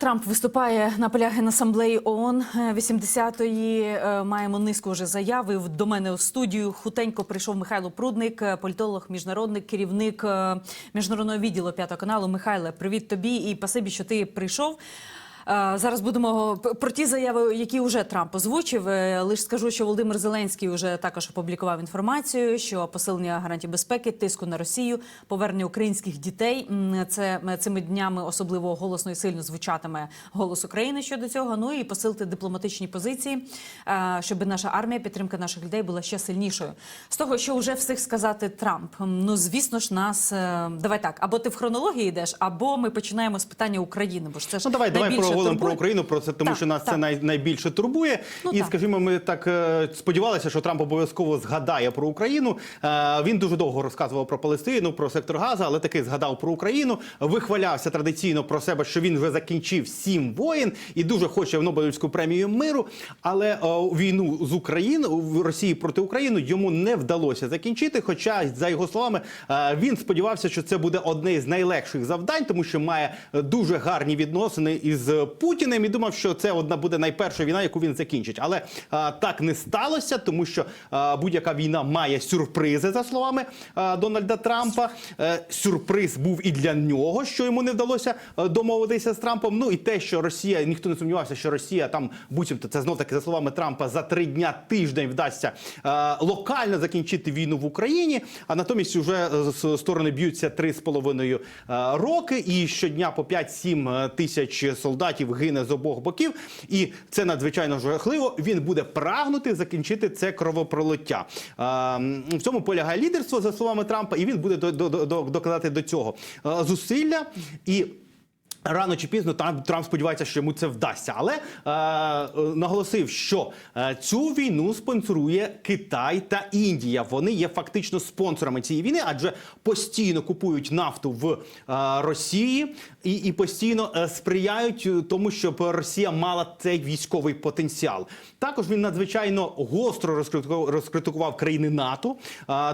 Трамп виступає на полях Генасамблеї ООН 80-ї. Е, Маємо низку вже заяви. До мене у студію хутенько прийшов Михайло Прудник, е, політолог, міжнародник, керівник е, міжнародного відділу п'ятого каналу. Михайле, привіт тобі і пасибі, що ти прийшов. Е, Зараз будемо про ті заяви, які вже Трамп озвучив. Е, Лише скажу, що Володимир Зеленський вже також опублікував інформацію, що посилення гарантій безпеки, тиску на Росію, повернення українських дітей. Це цими днями особливо голосно і сильно звучатиме голос України щодо цього. Ну і посилити дипломатичні позиції, е, щоб наша армія, підтримка наших людей була ще сильнішою. З того, що вже встиг сказати Трамп. Ну звісно ж, нас давай так, або ти в хронології йдеш, або ми починаємо з питання України. Бо ж це ж Ну давай, давай найбільше проговоримо про турбує. Україну, про це, тому Так, що нас так. це най, найбільше турбує. Ну, і так. скажімо, ми так е, сподівалися, що Трамп обов'язково згадає про Україну. Е, він дуже довго розказував про Палестину, про сектор Газа, але таки згадав про Україну. Вихвалявся традиційно про себе, що він вже закінчив сім воєн і дуже хоче в Нобелівську премію миру. Але е, війну з Україною в Росії проти України йому не вдалося закінчити. Хоча, за його словами, він сподівався, що це буде одне з найлегших завдань, тому що має дуже гарні відносини із Путіним і думав, що це одна буде найперша війна, яку він закінчить. Але е, так не сталося, тому що будь-яка війна має сюрпризи, за словами е, Дональда Трампа. Е, Сюрприз був і для нього, що йому не вдалося е, домовитися з Трампом. Ну і те, що Росія, ніхто не сумнівався, що Росія там буцімто це знов таки за словами Трампа за три дня тиждень вдасться е, локально закінчити війну в Україні. А натомість вже сторони б'ються три з половиною роки, і щодня по 5-7 тисяч солдатів гине з обох боків. І це надзвичайно жахливо. Він буде прагнути закінчити це кровопролиття. В цьому полягає лідерство за словами Трампа, і він буде до- до- до- докладати до цього е, зусилля і. Рано чи пізно Трамп, Трамп сподівається, що йому це вдасться, але е, наголосив, що е, цю війну спонсорує Китай та Індія. Вони є фактично спонсорами цієї війни, адже постійно купують нафту в е, Росії і, і постійно е, сприяють е, тому, щоб Росія мала цей військовий потенціал. Також він надзвичайно гостро розкритикував, країни НАТО,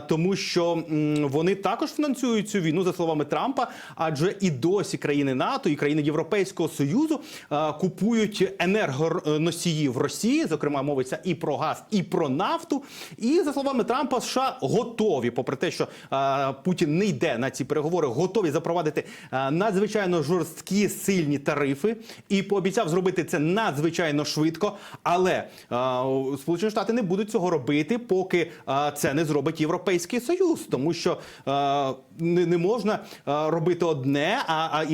тому що вони також фінансують цю війну за словами Трампа, адже і досі країни НАТО і країни Європейського союзу е, купують енергоносії в Росії. Зокрема, мовиться і про газ, і про нафту. І за словами Трампа, США готові, попри те, що е, Путін не йде на ці переговори, готові запровадити е, надзвичайно жорсткі сильні тарифи і пообіцяв зробити це надзвичайно швидко. Але Сполучені Штати не будуть цього робити, поки це не зробить Європейський Союз, тому що не, можна робити одне,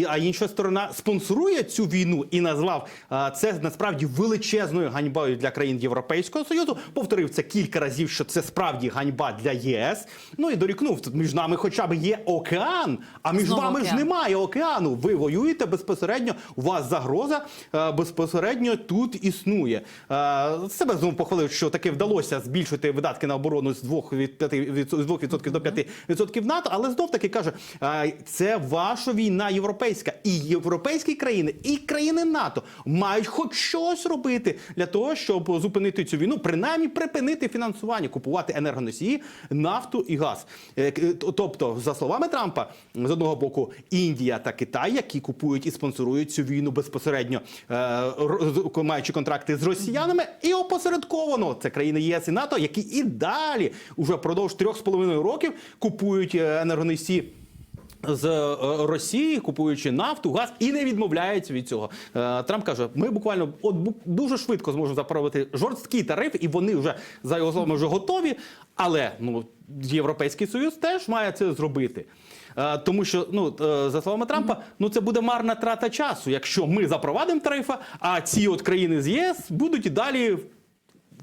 а інша сторона спонсорує цю війну і назвав це насправді величезною ганьбою для країн Європейського Союзу. Повторив це кілька разів, що це справді ганьба для ЄС. Ну і дорікнув тут між нами, хоча б є океан, а між Знову вами ж немає океану. Ви воюєте безпосередньо. У вас загроза е, безпосередньо тут існує. Е, Себе знову похвалив, що таки вдалося збільшити видатки на оборону з 2 від 5 від- з 2% до 5% НАТО, але знов таки каже, е, це ваша війна європейська, і європейські країни, і країни НАТО мають хоч щось робити для того, щоб зупинити цю війну, принаймні припинити фінансування, купувати енергоносії, нафту і газ. Е, Тобто, за словами Трампа, з одного боку Індія та Китай, які купують і спонсорують цю війну безпосередньо, е, маючи контракти з росіянами, і опосередковано це країни ЄС і НАТО, які і далі уже впродовж трьох з половиною років купують е, енергоносії. З е, Росії, купуючи нафту, газ і не відмовляється від цього. Е, Трамп каже: ми буквально от дуже швидко зможемо запровадити жорсткі тарифи, і вони вже за його словами вже готові. Але ну Європейський Союз теж має це зробити. Е, Тому що ну за словами Трампа, ну це буде марна трата часу, якщо ми запровадимо тарифи, а ці от країни з ЄС будуть і далі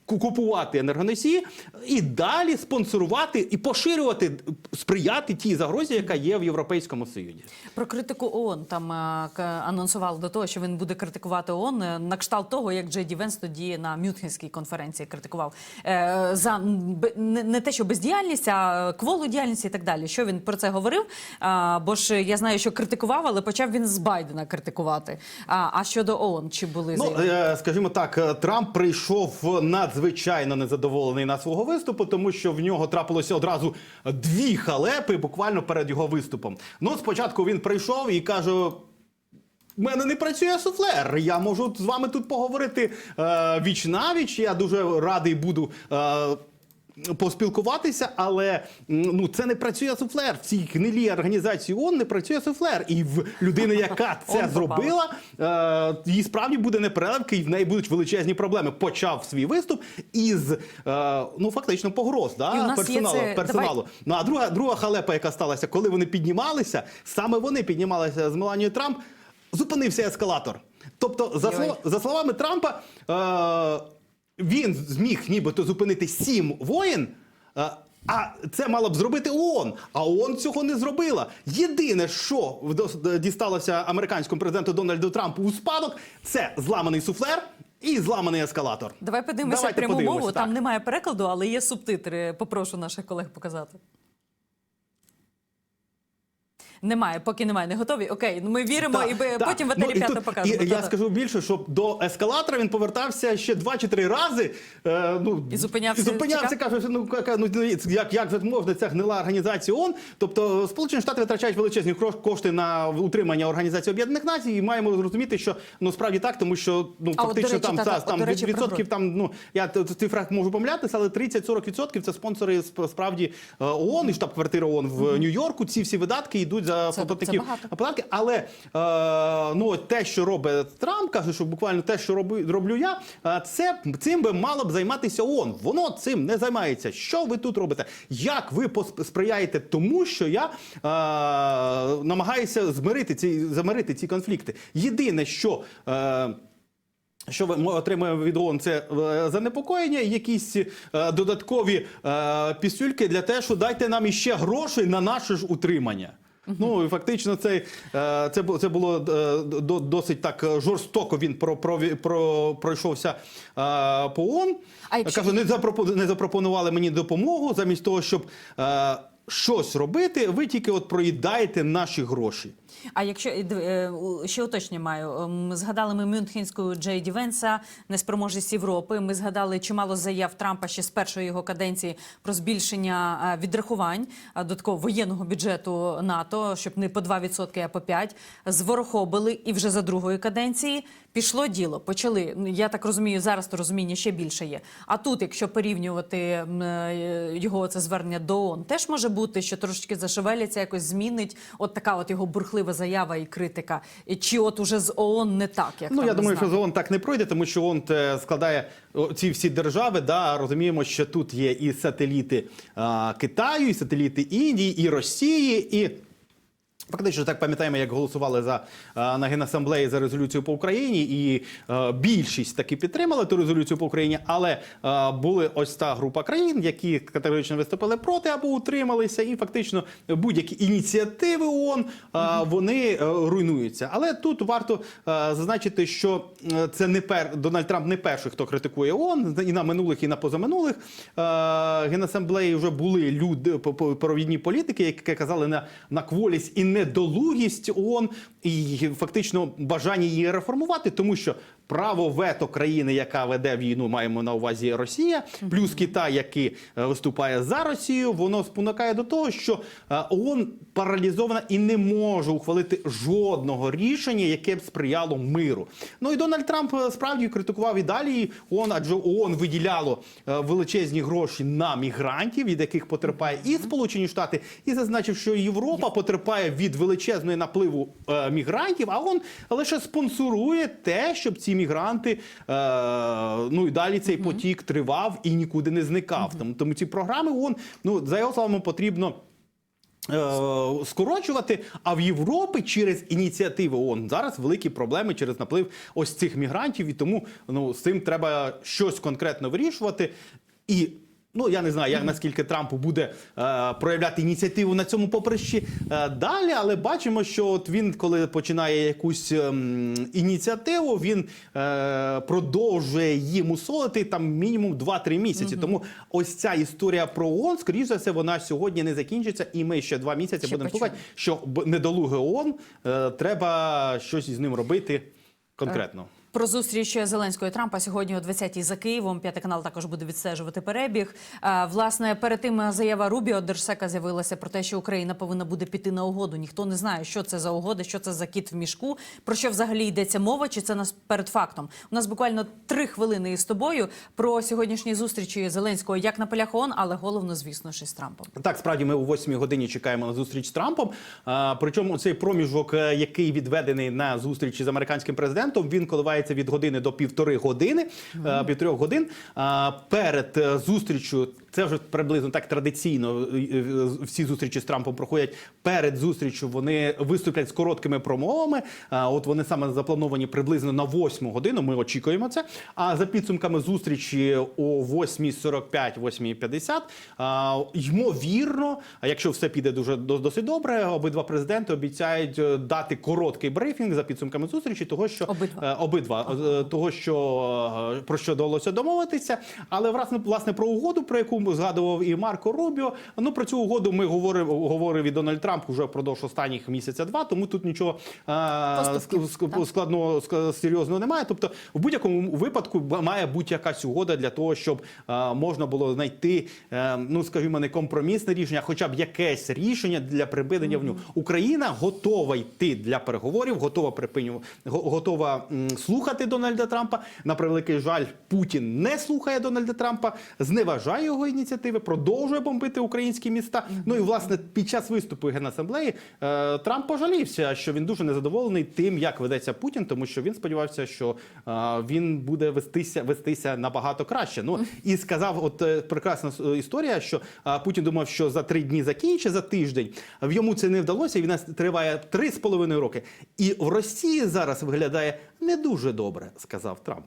купувати енергоносії і далі спонсорувати і поширювати, сприяти тій загрозі, яка є в Європейському Союзі. Про критику ООН там е, анонсували до того, що він буде критикувати ООН е, на кшталт того, як Джей Ді Венс тоді на Мюнхенській конференції критикував е, за не, те, що бездіяльність, а кволу діяльність і так далі. Що він про це говорив? Бо ж я знаю, що критикував, але почав він з Байдена критикувати. А, щодо ООН, чи були Ну, е, скажімо так, е, Трамп прийшов надзвичайно незадоволений на свого виступу, тому що в нього трапилося одразу дві халепи буквально перед його виступом. Ну, спочатку він прийшов і каже: У мене не працює суфлер. Я можу з вами тут поговорити е, віч на віч. Я дуже радий буду. Е, Поспілкуватися, але ну це не працює суфлер. В цій гнилій організації ООН не працює суфлер. І в людини, яка це зробила, е, їй справді буде непереливки, і в неї будуть величезні проблеми. Почав свій виступ із е, ну фактично погроз да, персоналу. це- персоналу. Ну а друга, друга халепа, яка сталася, коли вони піднімалися, саме вони піднімалися з Меланією Трамп, зупинився ескалатор. Тобто, за, Йой. слова, за словами Трампа, е, він зміг нібито зупинити сім воїн. е, а це мало б зробити ООН, а ООН цього не зробила. Єдине, що вдос- дісталося американському президенту Дональду Трампу у спадок, це зламаний суфлер і зламаний ескалатор. Давай подивимося Давайте пряму мову. Там немає перекладу, але є субтитри. Попрошу наших колег показати. Немає, поки немає, не готові. Окей, ну ми віримо, і так. потім в Ну, і тут- покажемо. І я Та-та. скажу більше, що до ескалатора він повертався ще два чи три рази. Е, ну, І зупинявся, І зупинявся, каже, ну, яка- ну як, як же можна ця гнила організація ООН? Тобто Сполучені Штати витрачають величезні кошти на утримання Організації Об'єднаних Націй, і маємо зрозуміти, що ну справді так, тому що ну А фактично речі, там, та-та, там до речі, відсотків там, ну я в цифрах можу помилятися, але 30-40% це спонсори сп- справді е, ООН і штаб-квартира ООН в Нью-Йорку. Ці всі видатки йдуть за Це- платників це податки. Але е, ну те, що робить Трамп, каже, що буквально те, що роби, роблю я, е, це цим би мало б займатися ООН. Воно цим не займається. Що ви тут робите? Як ви пос- сприяєте тому, що я е, намагаюся змирити ці замирити ці конфлікти? Єдине, що. Е, що ми отримуємо від ООН, це е, занепокоєння, якісь е, додаткові е, пісюльки для того, що дайте нам іще грошей на наше ж утримання. Ну і фактично, це, е, це, бу- це було е, до- досить так жорстоко. Він про, про, про, пройшовся е, по ООН. А якщо- Каже, не, запропо- не запропонували мені допомогу замість того, щоб щось робити, ви тільки от проїдаєте наші гроші. А якщо е, е, ще уточнення маю, Ем, згадали ми Мюнхенську Джей Ді Венса, неспроможність Європи. Ми згадали чимало заяв Трампа ще з першої його каденції про збільшення е, відрахувань до такого воєнного бюджету НАТО, щоб не по 2%, а по 5%. Зворохобили і вже за другої каденції пішло діло. Почали. Я так розумію, зараз то розуміння ще більше є. А тут, якщо порівнювати його це звернення до ООН, теж може бути, що трошечки зашевеляться, якось змінить от така от його бурхлива заява і критика. Чи от уже з ООН не так, як Ну, там я думаю, думаю, що з ООН так не пройде, тому що ООН те складає ці всі держави. Да, розуміємо, що тут є і сателіти а, Китаю, і сателіти Індії, і Росії, і. Фактично так пам'ятаємо, як голосували за на генасамблеї за резолюцію по Україні, і е, більшість таки підтримали ту резолюцію по Україні, але е, були ось та група країн, які категорично виступили проти або утрималися, і фактично будь-які ініціативи ООН е, вони е, руйнуються. Але тут варто е, зазначити, що е, це не пер Дональд Трамп не перший, хто критикує ООН, і на минулих, і на позаминулих е, генасамблеї вже були люди провідні політики, які казали на, на кволість і недолугість ООН, і фактично бажання її реформувати, тому що право вето країни, яка веде війну, маємо на увазі Росія, плюс Китай, який е, виступає за Росію, воно спонукає до того, що е, ООН паралізована і не може ухвалити жодного рішення, яке б сприяло миру. Ну і Дональд Трамп е, справді критикував і далі ООН, адже ООН виділяло величезні гроші на мігрантів, від яких потерпає і Сполучені Штати, і зазначив, що Європа потерпає від величезної напливу мігрантів, а ООН лише спонсорує те, щоб ці мігранти е, ну і далі цей потік тривав і нікуди не зникав. Тому, тому ці програми ООН, ну за його словами, потрібно. е, Скорочувати, а в Європі через ініціативи ООН зараз великі проблеми через наплив ось цих мігрантів, і тому ну з цим треба щось конкретно вирішувати. І ну я не знаю, як наскільки Трампу буде е, проявляти ініціативу на цьому поприщі. Е, далі, але бачимо, що от він, коли починає якусь ем, ініціативу, він е, продовжує її мусолити там мінімум 2-3 місяці. Тому ось ця історія про ООН, скоріш за все, вона сьогодні не закінчиться, і ми ще два місяці Ще будемо слухати, що недолуге ООН е, треба щось із ним робити конкретно. Про зустріч Зеленського і Трампа сьогодні о 20-й за Києвом. П'ятий канал також буде відстежувати перебіг. Власне, перед тим заява Рубіо Держсека з'явилася про те, що Україна повинна буде піти на угоду. Ніхто не знає, що це за угода, що це за кіт в мішку. Про що взагалі йдеться мова? Чи це нас перед фактом? У нас буквально три хвилини із тобою про сьогоднішні зустрічі Зеленського як на полях ООН, але головно, звісно, ж із Трампом. Так, справді ми о 8 годині чекаємо на зустріч з Трампом. Причому цей проміжок, е, який відведений на зустрічі з американським президентом, він коливається від години до півтори години, е, півтори годин. Перед е, зустрічю. Це вже приблизно так традиційно. е, е, Всі зустрічі з Трампом проходять перед зустрічю. Вони виступлять з короткими промовами. От вони саме заплановані приблизно на 8 годину. Ми очікуємо це. А за підсумками зустрічі о 8.45, 8.50, а, ймовірно, якщо все піде дуже до- досить добре, обидва президенти обіцяють е, дати короткий брифінг за підсумками зустрічі, того що Обидва. Обидва е, того, що про що вдалося домовитися. Але власне власне про угоду, про яку згадував і Марко Рубіо. Ну про цю угоду ми говорив, говорив і Дональд Трамп уже впродовж останніх місяця два. Тому тут нічого е, Поступків, складного серйозного немає. Тобто, в будь-якому випадку має бути якась угода для того, щоб е, можна було знайти, е, ну скажімо, не компромісне рішення, хоча б якесь рішення для припинення вогню. Україна готова йти для переговорів, готова припиню, готова м, слухати Дональда Трампа. На превеликий жаль, Путін не слухає Дональда Трампа, зневажає його ініціативи, продовжує бомбити українські міста. Ну і власне під час виступу генасамблеї е, Трамп пожалівся, що він дуже незадоволений тим, як ведеться Путін, тому що він сподівався, що е, він буде вестися вестися набагато краще. Ну і сказав, от е, прекрасна історія, що е, Путін думав, що за три дні закінчить за тиждень. В йому це не вдалося. і Війна триває три з половиною роки. І в Росії зараз виглядає не дуже добре, сказав Трамп.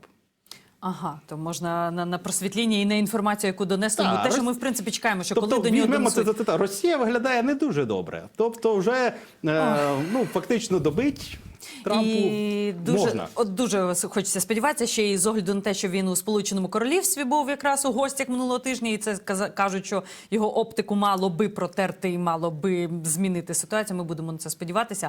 Ага, то можна на, на просвітління і на інформацію, яку донесли. Ну, те, що ми в принципі чекаємо, що Тобто коли до нього візьмемо це донесуть. за цитату. Росія виглядає не дуже добре. Тобто, вже е, ну фактично добить Трампу І дуже, можна. от дуже хочеться сподіватися, ще і з огляду на те, що він у Сполученому Королівстві був якраз у гостях минулого тижня, і це кажуть, що його оптику мало би протерти і мало би змінити ситуацію. Ми будемо на це сподіватися.